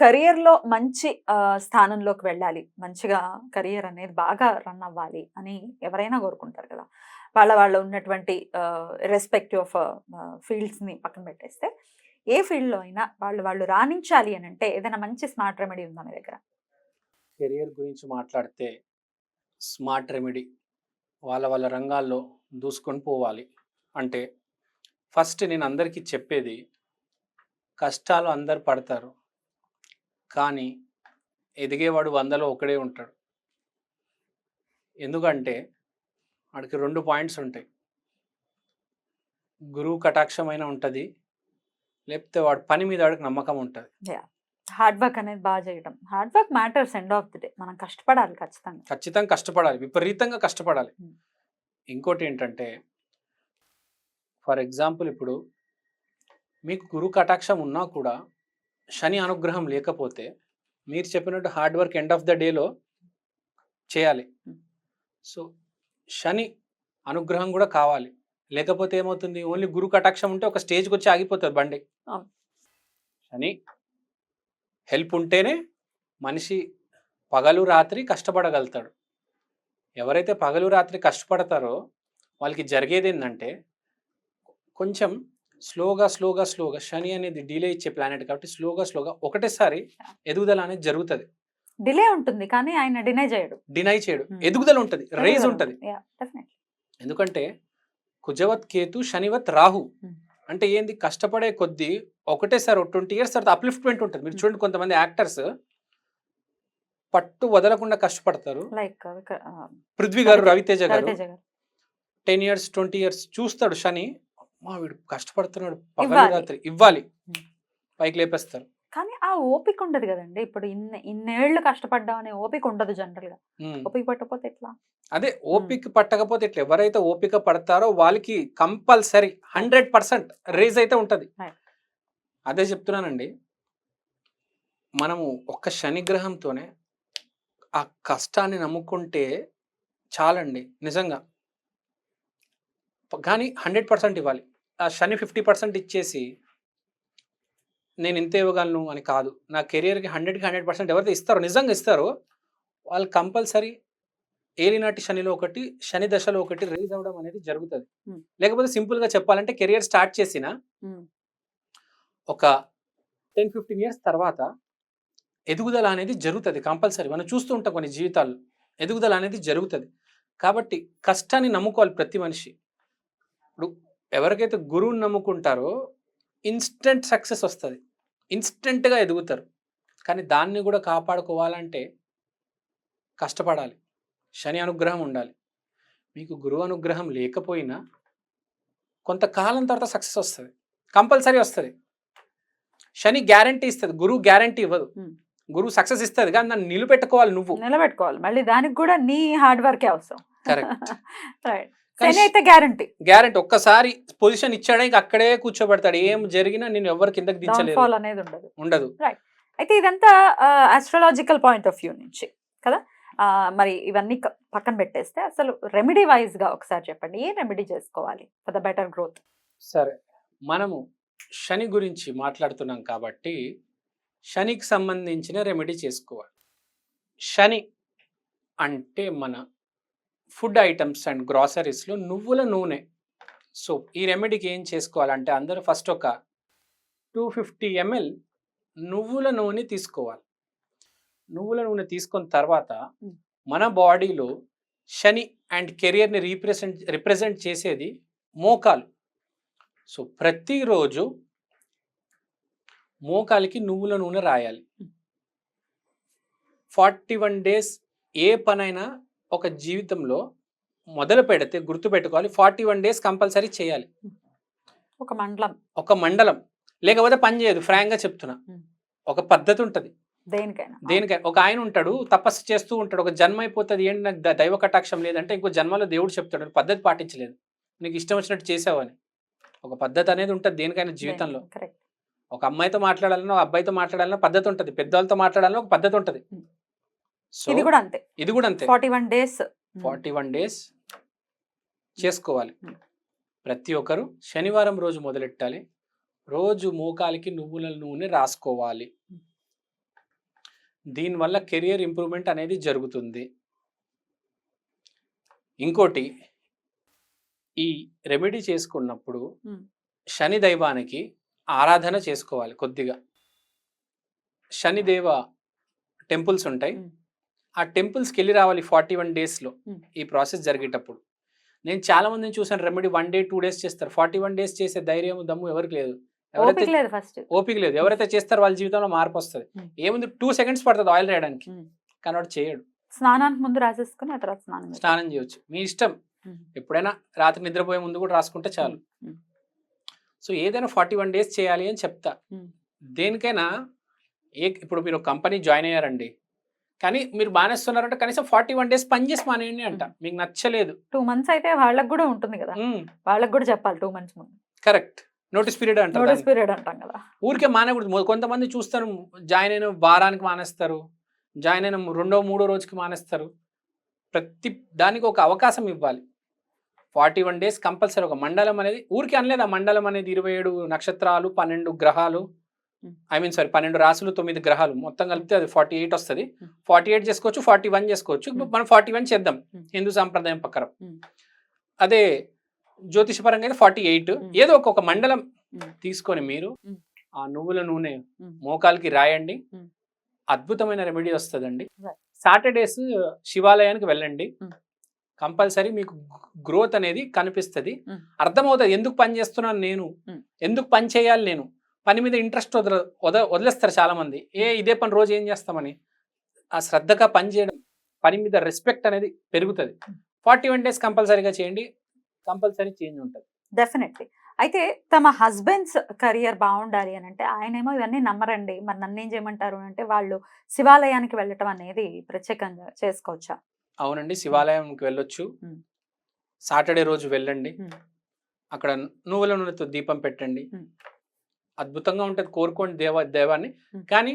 కెరియర్లో మంచి స్థానంలోకి వెళ్ళాలి. మంచిగా కెరియర్ అనేది బాగా రన్ అవ్వాలి అని ఎవరైనా కోరుకుంటారు కదా! వాళ్ళ వాళ్ళ ఉన్నటువంటి రెస్పెక్టివ్ ఆఫ్ ఫీల్డ్స్ని పక్కన పెట్టేస్తే ఏ ఫీల్డ్లో అయినా వాళ్ళు వాళ్ళు రాణించాలి అని అంటే ఏదైనా మంచి స్మార్ట్ రెమెడీ ఉందా మీ దగ్గర? కెరియర్ గురించి మాట్లాడితే స్మార్ట్ రెమెడీ వాళ్ళ వాళ్ళ రంగాల్లో దూసుకొని పోవాలి. అంటే ఫస్ట్ నేను అందరికీ చెప్పేది కష్టాలు అందరు పడతారు. కానీ ఎదిగేవాడు వందలో ఒకడే ఉంటాడు. ఎందుకంటే వాడికి రెండు పాయింట్స్ ఉంటాయి. గురువు కటాక్షమైన ఉంటుంది. లేకపోతే వాడి పని మీద వాడికి నమ్మకం ఉంటుంది. హార్డ్ వర్క్ అనేది బాగా చేయడం hard work matters end of the day. మనం కష్టపడాలి ఖచ్చితంగా. ఖచ్చితంగా కష్టపడాలి. విపరీతంగా కష్టపడాలి. ఇంకోటి ఏంటంటే ఫర్ ఎగ్జాంపుల్ ఇప్పుడు మీకు గురు కటాక్షం ఉన్నా కూడా శని అనుగ్రహం లేకపోతే మీరు చెప్పినట్టు hard work end of the డేలో చేయాలి. సో శని అనుగ్రహం కూడా కావాలి. లేకపోతే ఏమవుతుంది? ఓన్లీ గురు కటాక్షం ఉంటే ఒక స్టేజ్కి వచ్చి ఆగిపోతుంది బండి. శని హెల్ప్ ఉంటేనే మనిషి పగలు రాత్రి కష్టపడగలుగుతాడు. ఎవరైతే పగలు రాత్రి కష్టపడతారో వాళ్ళకి జరిగేది ఏంటంటే కొంచెం స్లోగా స్లోగా స్లోగా శని అనేది డిలే ఇచ్చే ప్లానెట్ కాబట్టి స్లోగా స్లోగా ఒకటేసారి ఎదుగుదల అనేది జరుగుతుంది. డిలే ఉంటుంది కానీ ఆయన డినై చేయడు. డినై చేయడు. Hmm. ఎదుగుదల ఉంటుంది. రేజ్ ఉంటుంది. ఎందుకంటే కుజవత్ కేతు శనివత్ రాహు Hmm. అంటే ఏంది? కష్టపడే కొద్దీ ఒకటేసారి ట్వంటీ ఇయర్స్ తర్వాత అప్లిఫ్ట్మెంట్ ఉంటుంది. మీరు Hmm. చూడండి కొంతమంది యాక్టర్స్ పట్టు వదలకుండా కష్టపడతారు. లైక్ పృథ్వీ గారు రవితేజ గారు రవితేజ గారు. టెన్ ఇయర్స్ ట్వంటీ ఇయర్స్ చూస్తాడు శని. మా వీడు కష్టపడుతున్నాడు. పగలు ఇవ్వాలి. రాత్రి. ఇవ్వాలి. పైకి లేపేస్తారు. కానీ ఆ ఓపిక ఉండదు కదండి. ఇప్పుడు ఇన్ని ఇన్నేళ్ళు కష్టపడ్డాం అనే ఓపిక ఉండదు జనరల్గా. ఓపిక పట్టకపోతే ఎట్లా? అదే ఓపిక పట్టకపోతే ఇట్లా ఎవరైతే ఓపిక పడతారో వాళ్ళకి కంపల్సరీ హండ్రెడ్ పర్సెంట్ రేజ్ అయితే ఉంటది. అదే చెప్తున్నానండి. మనము ఒక్క శనిగ్రహంతోనే ఆ కష్టాన్ని నమ్ముకుంటే చాలండి. నిజంగా. కానీ హండ్రెడ్ పర్సెంట్ ఇవ్వాలి. ఆ శని ఫిఫ్టీ పర్సెంట్ ఇచ్చేసి నేను ఇంత ఇవ్వగలను అని కాదు. నా కెరియర్కి హండ్రెడ్కి హండ్రెడ్ పర్సెంట్ ఎవరైతే ఇస్తారో నిజంగా ఇస్తారో వాళ్ళు కంపల్సరీ ఏలినాటి శనిలో ఒకటి శని దశలో ఒకటి రేజ్ అవ్వడం అనేది జరుగుతుంది. లేకపోతే simple గా చెప్పాలంటే కెరియర్ స్టార్ట్ చేసిన ఒక టెన్ ఫిఫ్టీన్ ఇయర్స్ తర్వాత ఎదుగుదల అనేది జరుగుతుంది కంపల్సరీ. మనం చూస్తూ ఉంటాం కొన్ని జీవితాల్లో ఎదుగుదల అనేది జరుగుతుంది. కాబట్టి కష్టాన్ని నమ్ముకోవాలి ప్రతి మనిషి. ఇప్పుడు ఎవరికైతే గురువుని నమ్ముకుంటారో ఇన్స్టెంట్ సక్సెస్ వస్తుంది. ఇన్స్టెంట్గా ఎదుగుతారు. కానీ దాన్ని కూడా కాపాడుకోవాలంటే కష్టపడాలి. శని అనుగ్రహం ఉండాలి. మీకు గురువు అనుగ్రహం లేకపోయినా కొంతకాలం తర్వాత సక్సెస్ వస్తుంది. కంపల్సరీ వస్తుంది. శని గ్యారంటీ ఇస్తుంది. గురువు గ్యారంటీ ఇవ్వదు. గురువు సక్సెస్ ఇస్తుంది. కానీ దాన్ని నిలబెట్టుకోవాలి నువ్వు. నిలబెట్టుకోవాలి. మళ్ళీ దానికి కూడా నీ హార్డ్ వర్కే అవసరం. Correct. రైట్ గ్యారంటీ గ్యారంటీ ఒక్కసారి పొజిషన్ ఇచ్చాడే ఇంక అక్కడే కూర్చోబెడతాడు. ఏం జరిగినా నేను ఎవరు కిందకి దించలేదు. అనేది ఉండదు. ఉండదు. అయితే ఇదంతా ఆస్ట్రాలజికల్ పాయింట్ ఆఫ్ వ్యూ నుంచి కదా? మరి ఇవన్నీ పక్కన పెట్టేస్తే అసలు రెమెడీ వైజ్గా ఒకసారి చెప్పండి. ఏ రెమెడీ చేసుకోవాలి ఫర్ ద బెటర్ గ్రోత్ సరే. మనము శని గురించి మాట్లాడుతున్నాం కాబట్టి శనికి సంబంధించిన రెమెడీ చేసుకోవాలి. శని అంటే మన ఫుడ్ ఐటమ్స్ అండ్ గ్రాసరీస్లో నువ్వుల నూనె. సో ఈ రెమెడీకి ఏం చేసుకోవాలంటే అందరూ ఫస్ట్ ఒక టూ ఫిఫ్టీ ఎంఎల్ నువ్వుల నూనె తీసుకోవాలి. నువ్వుల నూనె తీసుకున్న తర్వాత. మన బాడీలో శని అండ్ కెరియర్ని రీప్రజెంట్ రిప్రజెంట్ చేసేది మోకాలు. సో ప్రతిరోజు మోకాలికి నువ్వుల నూనె రాయాలి. ఫార్టీ వన్ డేస్ ఏ పనైనా ఒక జీవితంలో మొదలు పెడితే గుర్తుపెట్టుకోవాలి ఫార్టీ వన్ డేస్ కంపల్సరీ చేయాలి. ఒక మండలం. ఒక మండలం. లేకపోతే పని చేయదు ఫ్రాంక్గా చెప్తున్నా. ఒక పద్ధతి ఉంటుంది. దేనికైనా. దేనికైనా ఒక ఆయన ఉంటాడు తపస్సు చేస్తూ ఉంటాడు. ఒక జన్మ అయిపోతుంది ఏంటి నాకు దైవ కటాక్షం లేదంటే ఇంకో జన్మలో దేవుడు చెప్తాడు పద్ధతి పాటించలేదు. నీకు ఇష్టం వచ్చినట్టు చేసావని ఒక పద్ధతి అనేది ఉంటుంది దేనికైనా జీవితంలో. ఒక అమ్మాయితో మాట్లాడాలన్నా ఒక అబ్బాయితో మాట్లాడాలన్నా పద్ధతి ఉంటుంది. పెద్దవాళ్ళతో మాట్లాడాలన్నా ఒక పద్ధతి ఉంటుంది. ఇది కూడా అంతే. ఇది కూడా అంతే. Forty one days. Forty one days చేసుకోవాలి. ప్రతి ఒక్కరు శనివారం రోజు మొదలెట్టాలి. రోజు మోకాలికి నువ్వుల నూనె రాసుకోవాలి. దీనివల్ల కెరియర్ ఇంప్రూవ్మెంట్ అనేది జరుగుతుంది. ఇంకోటి ఈ రెమెడీ చేసుకున్నప్పుడు. శని దైవానికి ఆరాధన చేసుకోవాలి కొద్దిగా. శనిదేవ టెంపుల్స్ ఉంటాయి. ఆ టెంపుల్స్కి వెళ్ళి రావాలి ఫార్టీ వన్ డేస్లో. ఈ ప్రాసెస్ జరిగేటప్పుడు. నేను చాలా మందిని చూసాను remedy one day two days చేస్తారు. ఫార్టీ వన్ డేస్ చేసే ధైర్యం దమ్ము ఎవరికి లేదు. ఎవరైతే ఓపిక లేదు ఎవరైతే చేస్తారో వాళ్ళ జీవితంలో మార్పు వస్తుంది. ఏముంది? టూ సెకండ్స్ పడుతుంది ఆయిల్ రాయడానికి. కానీ వాడు చేయడు. స్నానానికి ముందు రాసేసుకుని ఆ తర్వాత స్నానం. స్నానం చేయొచ్చు. మీ ఇష్టం. ఎప్పుడైనా రాత్రి నిద్రపోయే ముందు కూడా రాసుకుంటే చాలు. సో ఏదైనా ఫార్టీ వన్ డేస్ చేయాలి అని చెప్తా. దేనికైనా ఏ ఇప్పుడు మీరు కంపెనీ జాయిన్ అయ్యారండి. కానీ మీరు మానేస్తున్నారంటే కనీసం ఫార్టీ వన్ డేస్ పని చేసి మానేయండి అంట. మీకు నచ్చలేదు. టూ మంత్స్ అయితే వాళ్ళకి కూడా ఉంటుంది కదా. వాళ్ళకి కూడా చెప్పాలి టూ మంత్స్ ముందు. కరెక్ట్. నోటీస్ పీరియడ్ అంటారు నోటీస్. పీరియడ్ అంటాం కదా. ఊరికే మానేకూడదు. కొంతమంది చూస్తారు జాయిన్ అయిన వారానికి మానేస్తారు. జాయిన్ అయిన రెండో మూడో రోజుకి మానేస్తారు. ప్రతి దానికి ఒక అవకాశం ఇవ్వాలి. ఫార్టీ వన్ డేస్ కంపల్సరీ ఒక మండలం అనేది ఊరికి అనలేదు. ఆ మండలం అనేది ఇరవై ఏడు నక్షత్రాలు పన్నెండు గ్రహాలు. ఐ మీన్ సారీ పన్నెండు రాసులు తొమ్మిది గ్రహాలు మొత్తం కలిపితే అది ఫార్టీ ఎయిట్ వస్తుంది. ఫార్టీ ఎయిట్ చేసుకోవచ్చు ఫార్టీ వన్ చేసుకోవచ్చు Hmm. మనం ఫార్టీ వన్ చేద్దాం Hmm. హిందూ సాంప్రదాయం ప్రకారం Hmm. అదే జ్యోతిషపరంగా అయితే ఫార్టీ ఎయిట్. ఏదో ఒక ఒక మండలం. తీసుకొని మీరు. ఆ నువ్వుల నూనె. మోకాలికి రాయండి. అద్భుతమైన రెమెడీ వస్తుందండి. సాటర్డేస్ శివాలయానికి వెళ్ళండి. కంపల్సరీ మీకు గ్రోత్ అనేది కనిపిస్తుంది. అర్థమవుతుంది ఎందుకు పని చేస్తున్నాను నేను. ఎందుకు పని చేయాలి నేను పని మీద ఇంట్రెస్ట్ వదల వద వదిలేస్తారు చాలా మంది ఏ ఇదే పని రోజు ఏం చేస్తామని? ఆ శ్రద్ధగా పని చేయడం పని మీద రెస్పెక్ట్ అనేది పెరుగుతుంది. ఫార్టీ వన్ డేస్ కంపల్సరీగా చేయండి కంపల్సరీ చేంజ్ ఉంటుంది. డెఫినెట్లీ. అయితే తమ హస్బెండ్స్ కెరియర్ బాగుండాలి అని అంటే ఆయనేమో ఇవన్నీ నమ్మరండి. మరి నన్ను ఏం చేయమంటారు అంటే వాళ్ళు శివాలయానికి వెళ్ళటం అనేది ప్రత్యేకంగా చేసుకోవచ్చా? అవునండి శివాలయంకి వెళ్ళొచ్చు. సాటర్డే రోజు వెళ్ళండి. అక్కడ నువ్వుల నూనెతో దీపం పెట్టండి. అద్భుతంగా ఉంటుంది కోరుకోండి దేవ దేవాన్ని. కానీ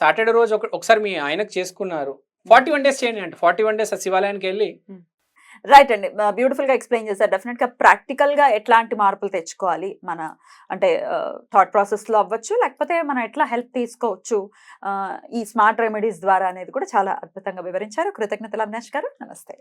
సాటర్డే రోజు ఒక ఒకసారి మీ ఆయనకు చేసుకున్నారు. ఫార్టీ వన్ డేస్ చేయండి అంటే. ఫార్టీ వన్ డేస్ శివాలయానికి వెళ్ళి రైట్ అండి. బ్యూటిఫుల్గా ఎక్స్ప్లెయిన్ చేశారు. డెఫినెట్గా ప్రాక్టికల్గా ఎట్లాంటి మార్పులు తెచ్చుకోవాలి మన అంటే థాట్ ప్రాసెస్లో అవ్వచ్చు. లేకపోతే మనం ఎట్లా హెల్ప్ తీసుకోవచ్చు ఈ స్మార్ట్ రెమెడీస్ ద్వారా అనేది కూడా చాలా అద్భుతంగా వివరించారు. కృతజ్ఞతలు అవినాష్ గారు. నమస్తే.